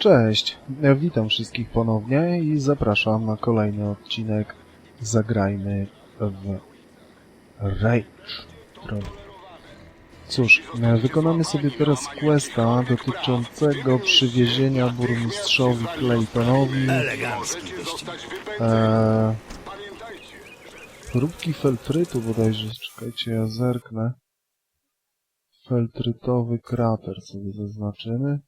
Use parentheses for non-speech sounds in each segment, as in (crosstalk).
Cześć, witam wszystkich ponownie i zapraszam na kolejny odcinek Zagrajmy w Rage. Tron. Cóż, wykonamy sobie teraz questa dotyczącego przywiezienia burmistrzowi Claytonowi e, próbki feltrytu bodajże, czekajcie, ja zerknę. Feltrytowy krater sobie zaznaczymy.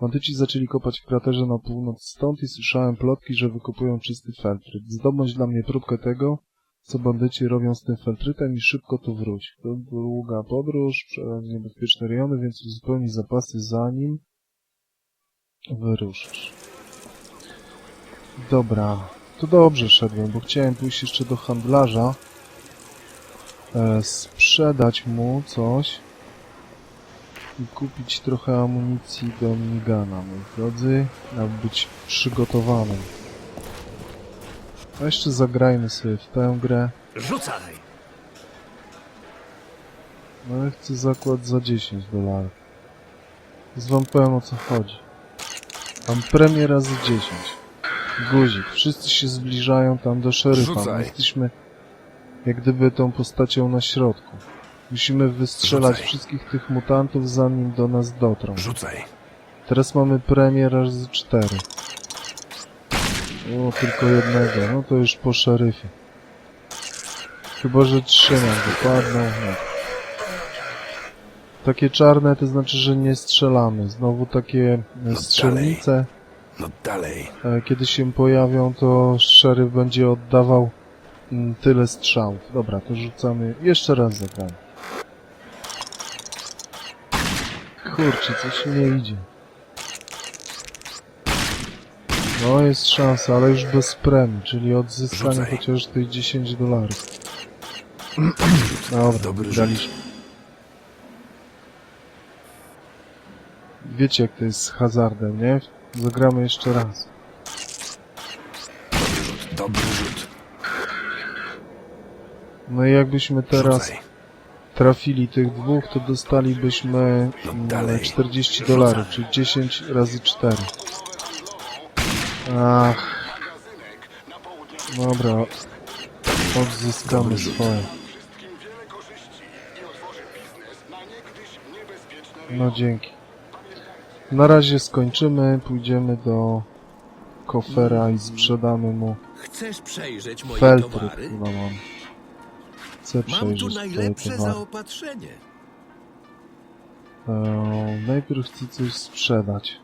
Bandyci zaczęli kopać w kraterze na północ stąd i słyszałem plotki, że wykopują czysty feltryt. Zdobądź dla mnie próbkę tego, co bandyci robią z tym feltrytem i szybko tu wróć. To długa podróż, przez niebezpieczne rejony, więc uzupełnij zapasy zanim wyruszysz. Dobra, to dobrze szedłem, bo chciałem pójść jeszcze do handlarza, e, sprzedać mu coś i kupić trochę amunicji do minigana, moi drodzy, aby być przygotowanym. A jeszcze zagrajmy sobie w tę grę. Rzucaj! No ja chcę zakład za 10 dolarów. Z wam powiem o co chodzi. Mam premię razy 10. Guzik. Wszyscy się zbliżają tam do szeryfa. My Rzucaj. jesteśmy jak gdyby tą postacią na środku. Musimy wystrzelać Rzucaj. wszystkich tych mutantów zanim do nas dotrą. Rzucaj. Teraz mamy premię razy 4. O, tylko jednego. No to już po szeryfie. Chyba, że trzy nam wypadną. No. Takie czarne to znaczy, że nie strzelamy. Znowu takie e, strzelnice. No dalej. e, Kiedy się pojawią, to szeryf będzie oddawał mm, tyle strzałów. Dobra, to rzucamy. Jeszcze raz zagramy. Kurczę, coś nie idzie. No jest szansa, ale już bez premii, czyli odzyskanie Rzucaj. chociaż tych 10 dolarów. (clears throat) Dobra, Dobry wygraliśmy. Wiecie jak to jest z hazardem, nie? Zagramy jeszcze raz. Dobry rzut. No i jakbyśmy teraz Rzucaj. Trafili tych dwóch, to dostalibyśmy No mm, dalej. 40 Rzucamy. dolarów, czyli 10 razy 4. Ach. Dobra. Odzyskamy swoje. No dzięki. Na razie skończymy, pójdziemy do kofera i sprzedamy mu Chcesz przejrzeć moje feltry, towary? chyba mam. Mam tu najlepsze towary. zaopatrzenie. Eee, najpierw chcę coś sprzedać.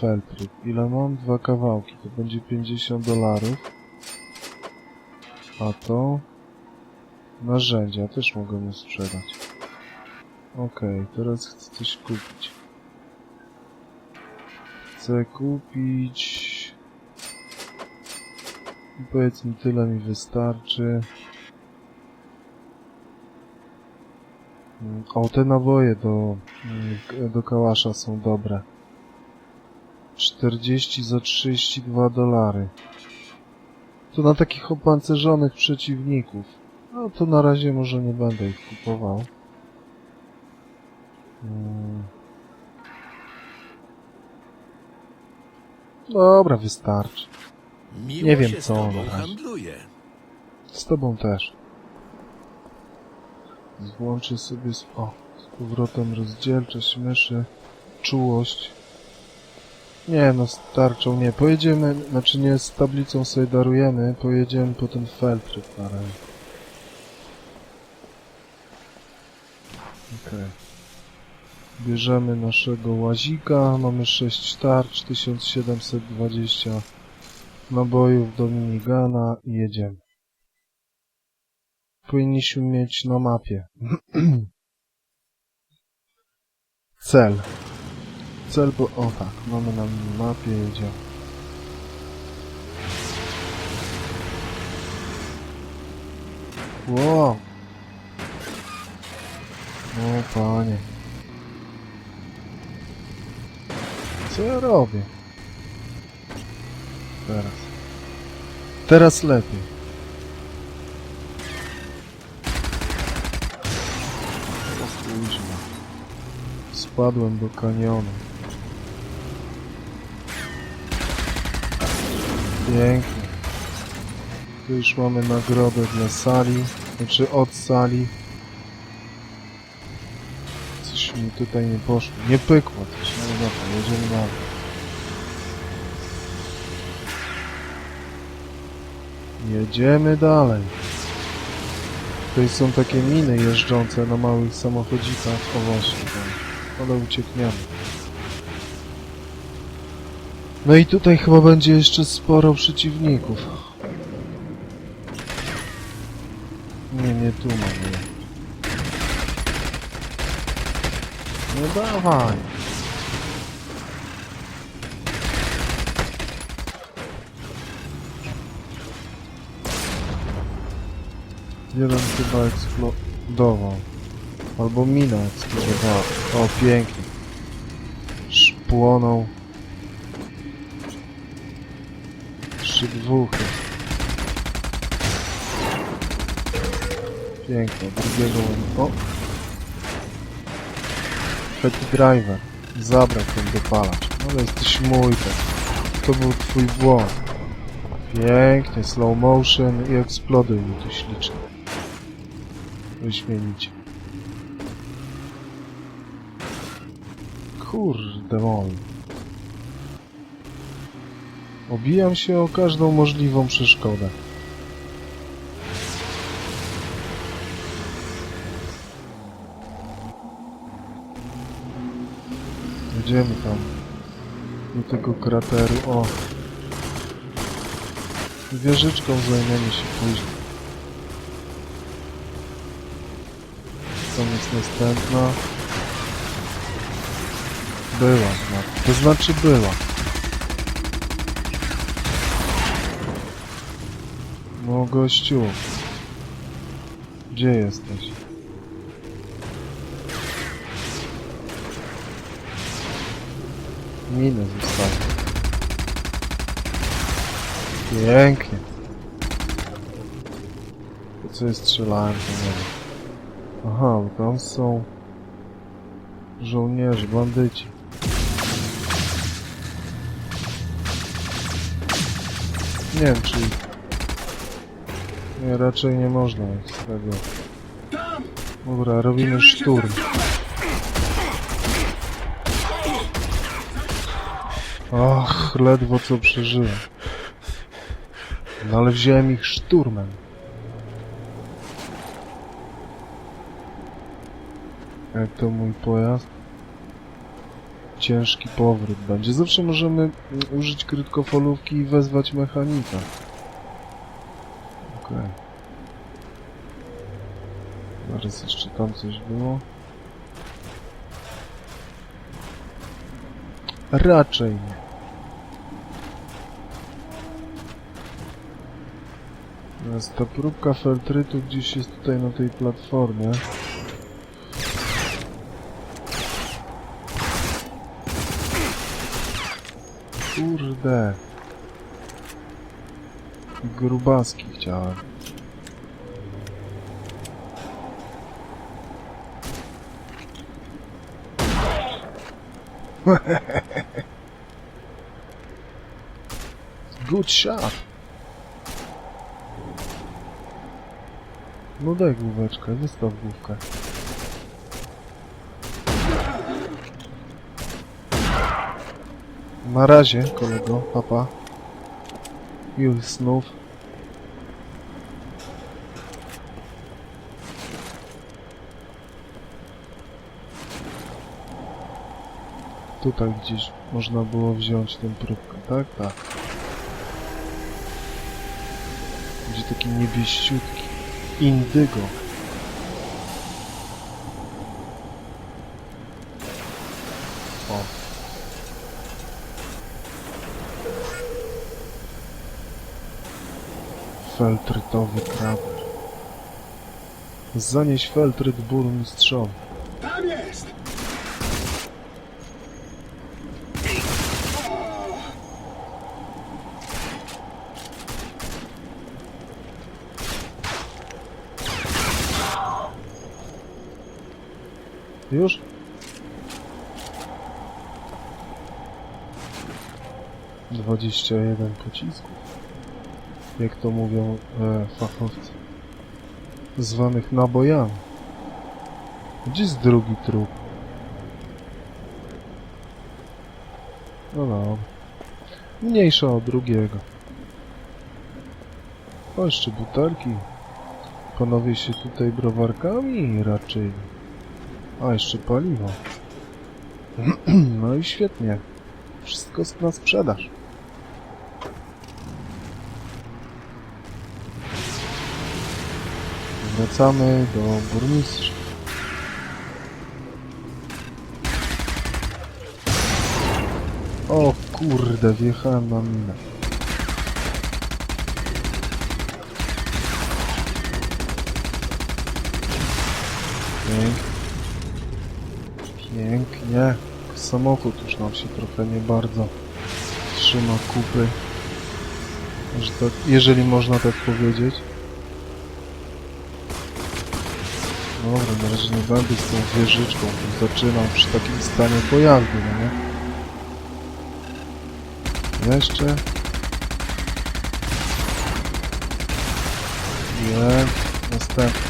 Feltryk. Ile mam? Dwa kawałki. To będzie 50 dolarów. A to... Narzędzia. Też mogę mu sprzedać. Okej, teraz chcę coś kupić. Chcę kupić... Powiedzmy tyle mi wystarczy. Mm, O, te naboje do, mm, do kałasza są dobre. 40 za 32 dolary. To na takich opancerzonych przeciwników. No to na razie może nie będę ich kupował. Mm. Dobra, wystarczy. Miło Nie wiem, się z co tobą na razie. handluje. Z tobą też. Włączę sobie z, o, z powrotem rozdzielczość myszy, czułość. Nie no, z tarczą nie. Pojedziemy, znaczy nie z tablicą sobie darujemy, pojedziemy po ten feltryk na razie. Okej. Bierzemy naszego łazika, mamy 6 tarcz, 1720 nabojów do minigana i jedziemy powinniśmy mieć na mapie. (clears throat) Cel. Cel, bo... O tak, mamy na mapie, jedziemy. Wow. O panie. Co ja robię? Teraz. Teraz lepiej. Wpadłem do kanionu. Pięknie. Tu już mamy nagrodę dla sali, znaczy od sali. Coś mi tutaj nie poszło. Nie pykło też, no dobra, jedziemy dalej. Jedziemy dalej. Tutaj są takie miny jeżdżące na małych samochodzikach. O właśnie, tam. ale uciekniemy. No i tutaj chyba będzie jeszcze sporo przeciwników. Nie, nie tu mamy. No dawaj. Jeden chyba eksplodował. Albo mina eksplodowała. O, pięknie. Szpłonął. Szybwuchy. Pięknie. Drugiego... O! Happy Driver. Zabrał ten dopalacz. No ale jesteś mój ten. To był twój błąd. Pięknie, slow motion i eksploduj mi tu ślicznie. Wyśmienicie. Kurde mol. Obijam się o każdą możliwą przeszkodę. Jedziemy tam. Do tego krateru. O! Wieżyczką zajmiemy się później. Tam jest następna. Była, no. To znaczy była. No gościu. Gdzie jesteś? Minę zostawię. Pięknie. To co jest strzelałem, to nie wiem. Aha, bo tam są żołnierze, bandyci. Nie wiem, czy... Nie, raczej nie można z tego... Dobra, robimy szturm. Och, ledwo co przeżyłem. No ale wziąłem ich szturmem. To mój pojazd? Ciężki powrót będzie. Zawsze możemy użyć krótkofalówki i wezwać mechanika. Okej. Zaraz jeszcze tam coś było. Raczej nie. Teraz ta próbka feltrytu gdzieś jest tutaj na tej platformie. Kurde. Grubaski chciałem. (laughs) Good shot. No daj główeczkę, wystaw główkę. Na razie, kolego, papa. Miłych snów. Tutaj gdzieś można było wziąć tę próbkę, tak? Tak. Będzie taki niebieściutki. Indygo. feltrytowy krawer. Zanieś feltryt burmistrzowi. Tam jest! Już? Dwadzieścia jeden pocisków. Jak to mówią e, fachowcy. Zwanych nabojami. Gdzie jest drugi trup? No dobra. Mniejsza od drugiego. O, jeszcze butelki. Panowie się tutaj browarkami raczej. A, jeszcze paliwo. (clears throat) No i świetnie. Wszystko na sprzedaż. Wracamy do burmistrza. O kurde, wjechałem na minę. Pięknie. Pięknie. Samochód już nam się trochę nie bardzo trzyma kupy. Tak, jeżeli można tak powiedzieć. Dobra, na razie nie będę z tą wieżyczką. bo Zaczynam przy takim stanie pojazdu, no nie? Jeszcze. Jest. Następny.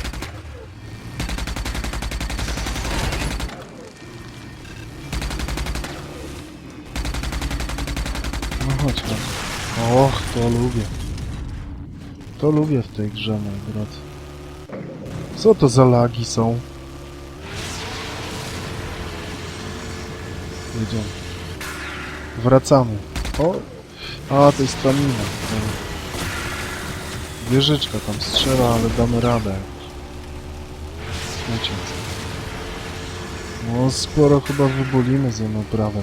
No chodźmy. Och, to lubię. To lubię w tej grze, moi drodzy. Co to za lagi są? Jedziemy. Wracamy. O! A, to jest stamina. Wieżyczka tam strzela, ale damy radę. Uciec. No, sporo chyba wybolimy za naprawę.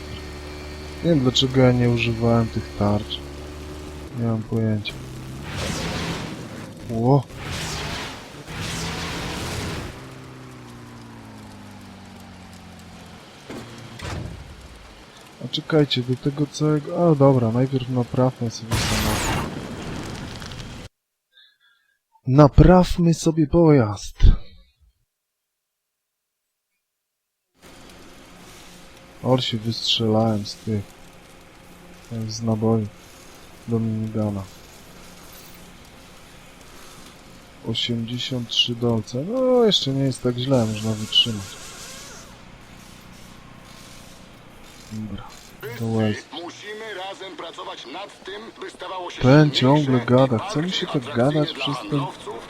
Nie wiem dlaczego ja nie używałem tych tarcz. Nie mam pojęcia. Ło! Czekajcie, do tego całego... A dobra, najpierw naprawmy sobie samochód. Naprawmy sobie pojazd. Or się wystrzelałem z tych... z naboi do minigana. 83 dolce. No, jeszcze nie jest tak źle, można wytrzymać. Dobra, to łez. Musimy razem pracować nad tym, by stawało się Ten ciągle gada. Chce mi się tak gadać przez ten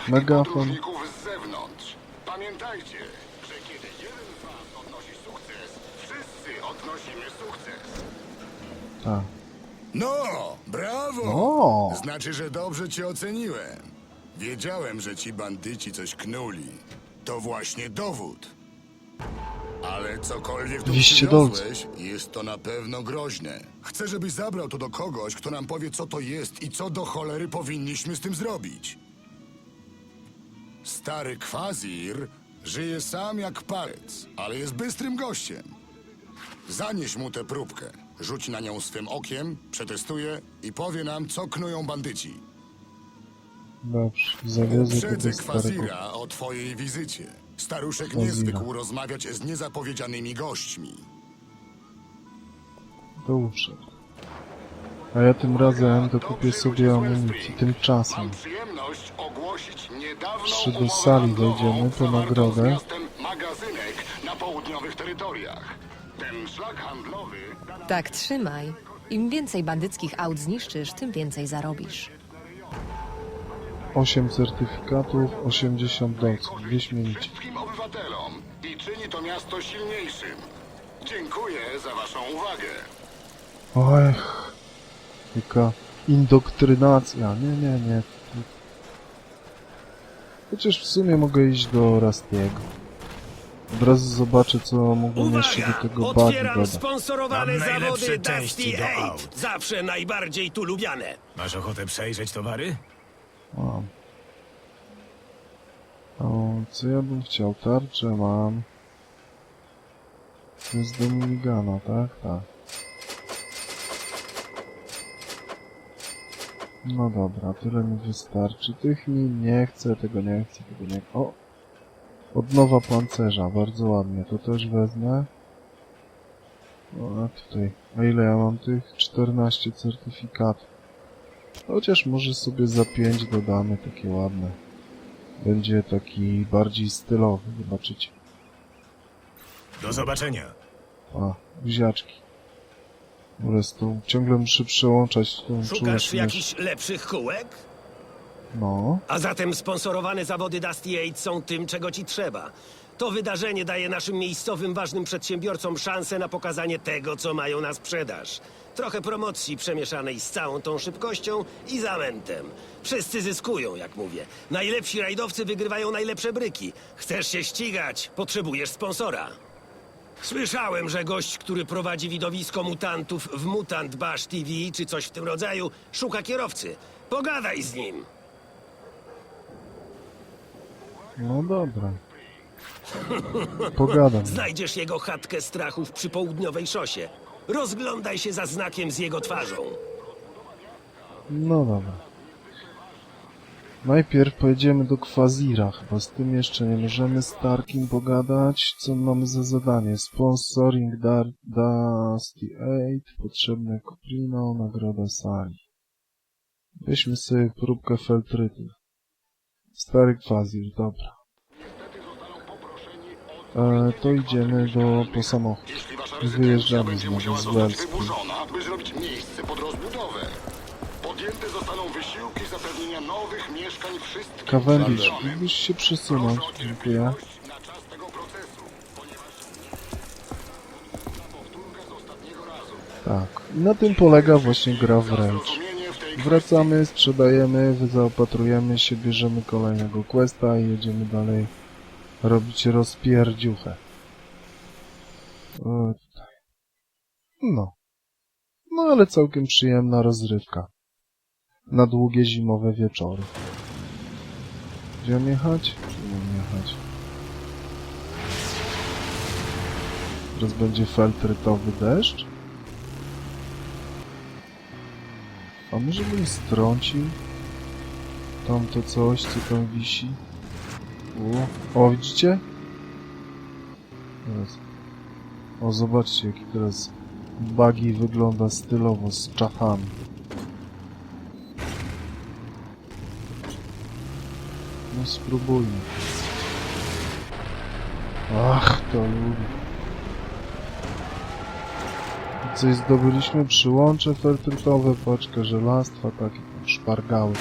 megafon. z zewnątrz. Pamiętajcie, że kiedy jeden z was odnosi sukces, wszyscy odnosimy sukces. Tak. No, brawo! O! Znaczy, że dobrze cię oceniłem. Wiedziałem, że ci bandyci coś knuli. To właśnie dowód. Ale cokolwiek tu 200 przywiozłeś, jest to na pewno groźne. Chcę, żebyś zabrał to do kogoś, kto nam powie, co to jest i co do cholery powinniśmy z tym zrobić. Stary Kwazir żyje sam jak palec, ale jest bystrym gościem. Zanieś mu tę próbkę. Rzuć na nią swym okiem, przetestuje i powie nam, co knują bandyci. Dobrze, zawiozę Uprzedzę do. Kwazira o twojej wizycie. Staruszek nie zwykł rozmawiać z niezapowiedzianymi gośćmi. To uprzedł. A ja tym razem dokupię sobie amunicji. Tymczasem. Jeszcze do sali handlową wejdziemy po nagrodę. Tak trzymaj. Im więcej bandyckich aut zniszczysz, tym więcej zarobisz. 8 certyfikatów, 80 dolców. Dwie śmienici. wszystkim obywatelom i czyni to miasto silniejszym. Dziękuję za waszą uwagę. Ech, jaka indoktrynacja. Nie, nie, nie. Chociaż w sumie mogę iść do Rastiego. Od razu zobaczę, co mógłbym jeszcze do tego bagi Otwieram dodać. sponsorowane Mam zawody najlepsze części Dusty do Eight. Zawsze najbardziej tu lubiane. Masz ochotę przejrzeć towary? Mam. O, co ja bym chciał? Tarczę mam. To jest do minigana, tak? Tak. No dobra, tyle mi wystarczy. Tych mi nie chcę, tego nie chcę, tego nie... O! Odnowa pancerza, bardzo ładnie. To też wezmę. No, a tutaj... A ile ja mam tych? 14 certyfikatów. Chociaż może sobie za 5 dodamy takie ładne. Będzie taki bardziej stylowy, zobaczycie. Do zobaczenia. A, z tą, ciągle muszę przełączać tą Szukasz jakichś lepszych kółek? No, A zatem sponsorowane zawody Dusty 8 są tym, czego ci trzeba. To wydarzenie daje naszym miejscowym ważnym przedsiębiorcom szansę na pokazanie tego, co mają na sprzedaż. Trochę promocji przemieszanej z całą tą szybkością i zamętem. Wszyscy zyskują, jak mówię. Najlepsi rajdowcy wygrywają najlepsze bryki. Chcesz się ścigać, potrzebujesz sponsora. Słyszałem, że gość, który prowadzi widowisko mutantów w Mutant Bash TV czy coś w tym rodzaju, szuka kierowcy. Pogadaj z nim. no dobra. (laughs) Pogadam. Znajdziesz jego chatkę strachów przy południowej szosie. Rozglądaj się za znakiem z jego twarzą. No dobra. Najpierw pojedziemy do Kwazira, chyba z tym jeszcze nie możemy z Tarkim pogadać. Co mamy za zadanie? Sponsoring Dar Dusty 8, potrzebne Kuprino, nagroda sali. Weźmy sobie próbkę feltrytu. Stary Kwazir, dobra. E, to idziemy do, po samochód. Jeśli wasza Wyjeżdżamy znowu z Welsku. by zrobić miejsce pod rozbudowę. Podjęte zostaną wysiłki zapewnienia nowych mieszkań Cavendish, się przesunąć, Proszę o dziękuję. cierpliwość na czas tego procesu, ponieważ powtórka z ostatniego razu. Tak. I na tym polega właśnie gra wręcz. Zrozumienie w tej Wracamy, sprzedajemy, zaopatrujemy się, bierzemy kolejnego questa i jedziemy dalej robić rozpierdziuchę. Tutaj. No. No ale całkiem przyjemna rozrywka. Na długie zimowe wieczory. Gdzie mam jechać? Gdzie mam jechać? Teraz będzie feltrytowy deszcz? A może bym strącił tamto coś, co tam wisi? O, widzicie? Teraz. O, zobaczcie, jaki teraz buggy wygląda stylowo z czachami. No spróbujmy. Ach, to lubię. Coś zdobyliśmy, przyłącze feltrytowe, paczkę żelastwa, takie szpargały.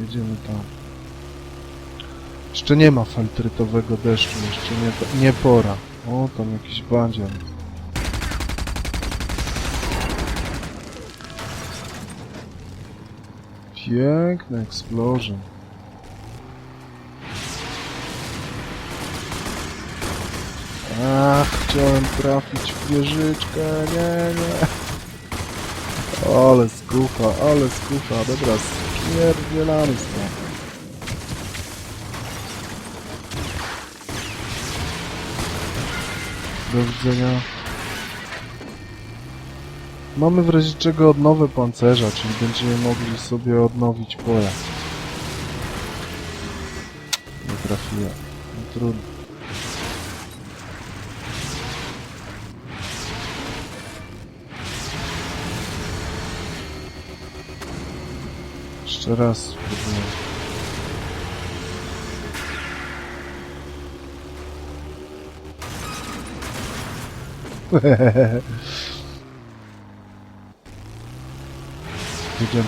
Jedziemy tam. Jeszcze nie ma feltrytowego deszczu, jeszcze nie, nie pora. O, tam jakiś bandzian. Piękny explosion. Ach, chciałem trafić w wieżyczkę, nie, nie. Ale skupa, ale skupa, dobra, spierdzielamy stąd. Do widzenia. Mamy w razie czego odnowę pancerza, czyli będziemy mogli sobie odnowić pojazd. Nie trafiłem. No, trudno. Jeszcze raz spróbuję. Jedziemy.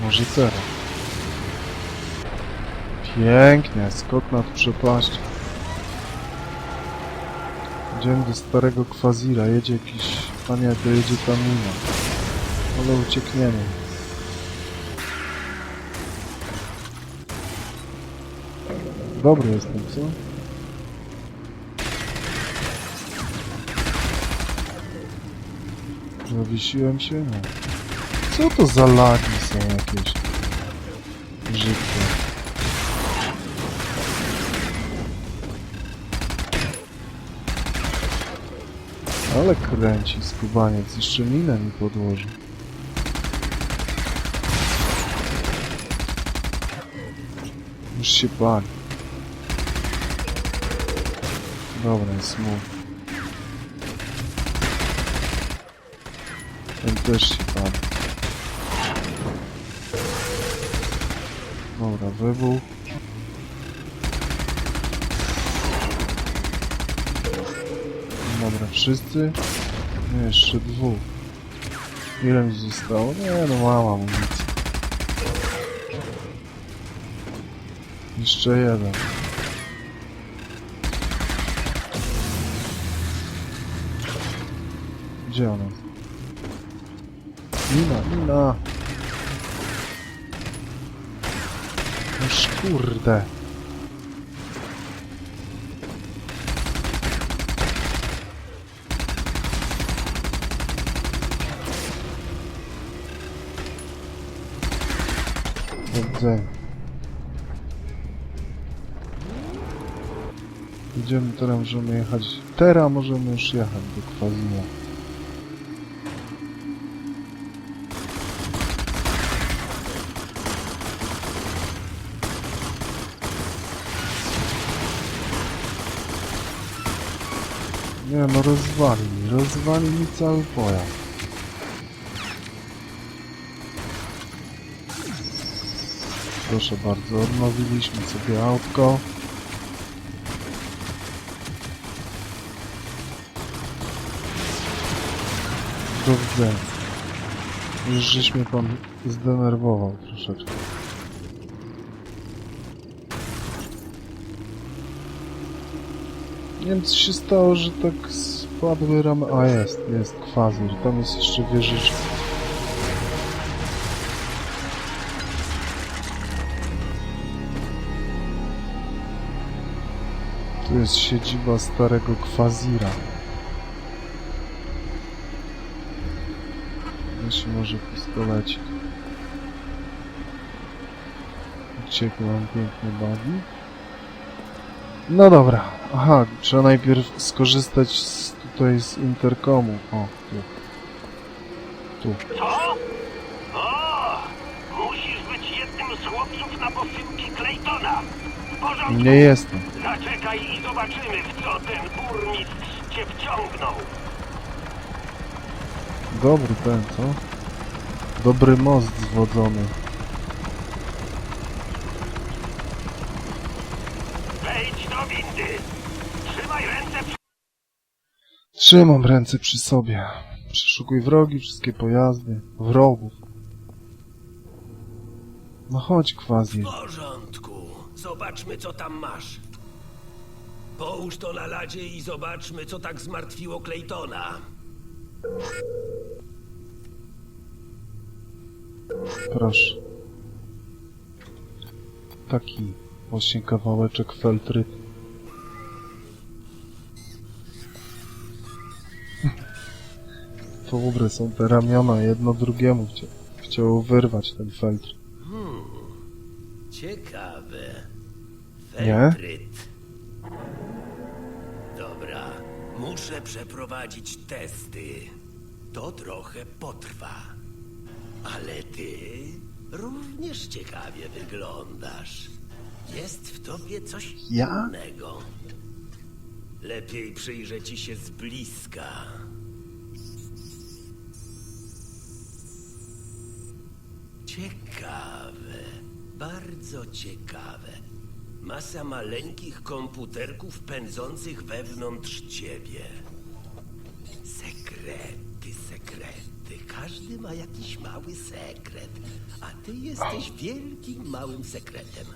Może teraz. Pięknie, skok nad przepaścią. Idziemy do starego kwazira, jedzie jakiś... A nie, to jedzie Tamina. Ale uciekniemy. Dobry jestem, co? Zawiesiłem się? Nie. Co to za lagi są jakieś? Brzydkie. Ale kręci skubaniec, jeszcze minę mi podłoży. Już się pali. Dobra, jest smooth. Ten też się pali. Dobra, wybuch. Dobra, wszyscy? Nie, jeszcze dwóch. Ile mi zostało? Nie, no mam amunicję. Jeszcze jeden. Gdzie ona? Nina, Nina! Noż kurde. Dobrze. Idziemy teraz, możemy jechać. Teraz możemy już jechać do Kwazina. Nie no, rozwali mi, rozwali mi cały pojazd. Proszę bardzo, odnowiliśmy sobie autko. Do widzenia. Już żeś mnie pan zdenerwował troszeczkę. Nie wiem co się stało, że tak spadły ramy... A jest, jest kwazir. Tam jest jeszcze wieżyczka. Tu jest siedziba starego kwazira. Jeśli może pistolecik. Uciekł nam piękny bagi. No dobra. Aha, trzeba najpierw skorzystać z, tutaj z interkomu. O, tu. Tu. Co? O! Musisz być jednym z chłopców na posyłki Claytona. W porządku. Nie jestem. Zaczekaj i zobaczymy, w co ten burmistrz cię wciągnął. Dobry ten, co? Dobry most zwodzony. Wejdź do windy. Trzymam ręce przy sobie. Przeszukuj wrogi, wszystkie pojazdy. Wrogów. No chodź, Kwazir. W porządku. Zobaczmy, co tam masz. Połóż to na ladzie i zobaczmy, co tak zmartwiło Claytona. Proszę. Taki właśnie kawałeczek feltry. Dobre są te ramiona, jedno drugiemu chcia, chciało wyrwać ten feltr. Ciekawe. Nie? Feltryt. Dobra, muszę przeprowadzić testy. To trochę potrwa. Ale ty również ciekawie wyglądasz. Jest w tobie coś Ja? innego. Lepiej przyjrzę ci się z bliska. Ciekawe, bardzo ciekawe. Masa maleńkich komputerków pędzących wewnątrz ciebie. Sekrety, sekrety. Każdy ma jakiś mały sekret, a ty jesteś wielkim małym sekretem.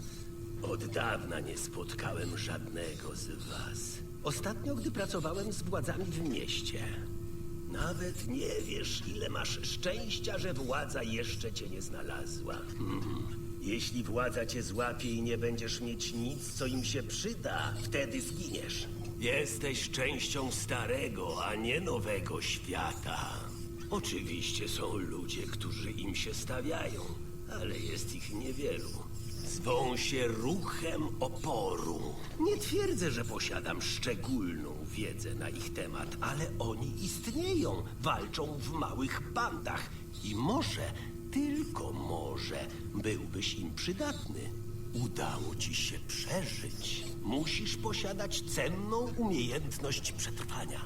Od dawna nie spotkałem żadnego z was. Ostatnio, gdy pracowałem z władzami w mieście. Nawet nie wiesz, ile masz szczęścia, że władza jeszcze cię nie znalazła. Mhm. Jeśli władza cię złapie i nie będziesz mieć nic, co im się przyda, wtedy zginiesz. Jesteś częścią starego, a nie nowego świata. Oczywiście są ludzie, którzy im się stawiają, ale jest ich niewielu. Zwą się ruchem oporu. Nie twierdzę, że posiadam szczególną wiedzę na ich temat, ale oni istnieją, walczą w małych bandach i może, tylko może, byłbyś im przydatny. udało ci się przeżyć, musisz posiadać cenną umiejętność przetrwania.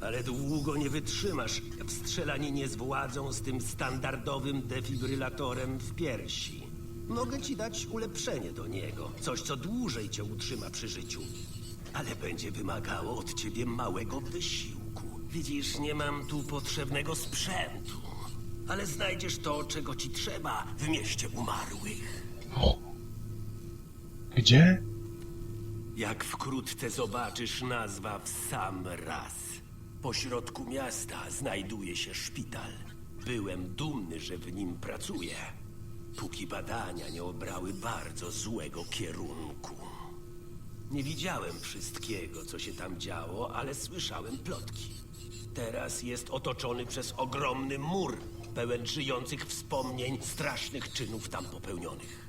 Ale długo nie wytrzymasz w strzelaninie z władzą z tym standardowym defibrylatorem w piersi. Mogę ci dać ulepszenie do niego, coś co dłużej cię utrzyma przy życiu. Ale będzie wymagało od ciebie małego wysiłku. Widzisz, nie mam tu potrzebnego sprzętu. Ale znajdziesz to, czego ci trzeba w mieście umarłych. Gdzie? Jak wkrótce zobaczysz, nazwa w sam raz. Pośrodku miasta znajduje się szpital. Byłem dumny, że w nim pracuję, póki badania nie obrały bardzo złego kierunku. Nie widziałem wszystkiego, co się tam działo, ale słyszałem plotki. Teraz jest otoczony przez ogromny mur, pełen żyjących wspomnień strasznych czynów tam popełnionych.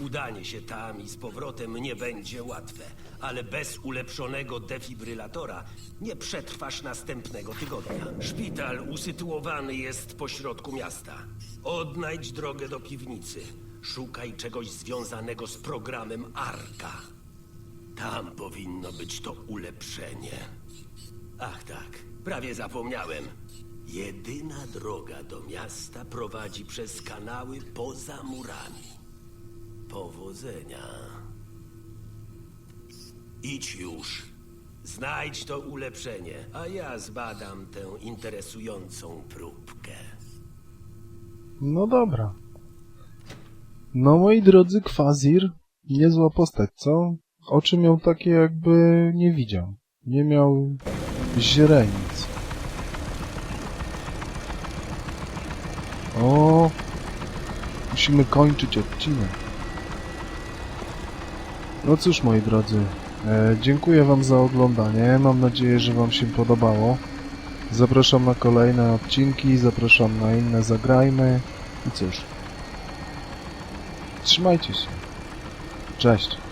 Udanie się tam i z powrotem nie będzie łatwe, ale bez ulepszonego defibrylatora nie przetrwasz następnego tygodnia. Szpital usytuowany jest pośrodku miasta. Odnajdź drogę do piwnicy. Szukaj czegoś związanego z programem Arka. Tam powinno być to ulepszenie. Ach tak, prawie zapomniałem. Jedyna droga do miasta prowadzi przez kanały poza murami. Powodzenia. Idź już. Znajdź to ulepszenie, a ja zbadam tę interesującą próbkę. No dobra. No moi drodzy, Kwazir, niezła postać, co? Oczy miał takie jakby nie widział. Nie miał źrenic. O, musimy kończyć odcinek. No cóż, moi drodzy, e, dziękuję Wam za oglądanie. Mam nadzieję, że Wam się podobało. Zapraszam na kolejne odcinki, zapraszam na inne zagrajmy. I cóż, trzymajcie się. Cześć.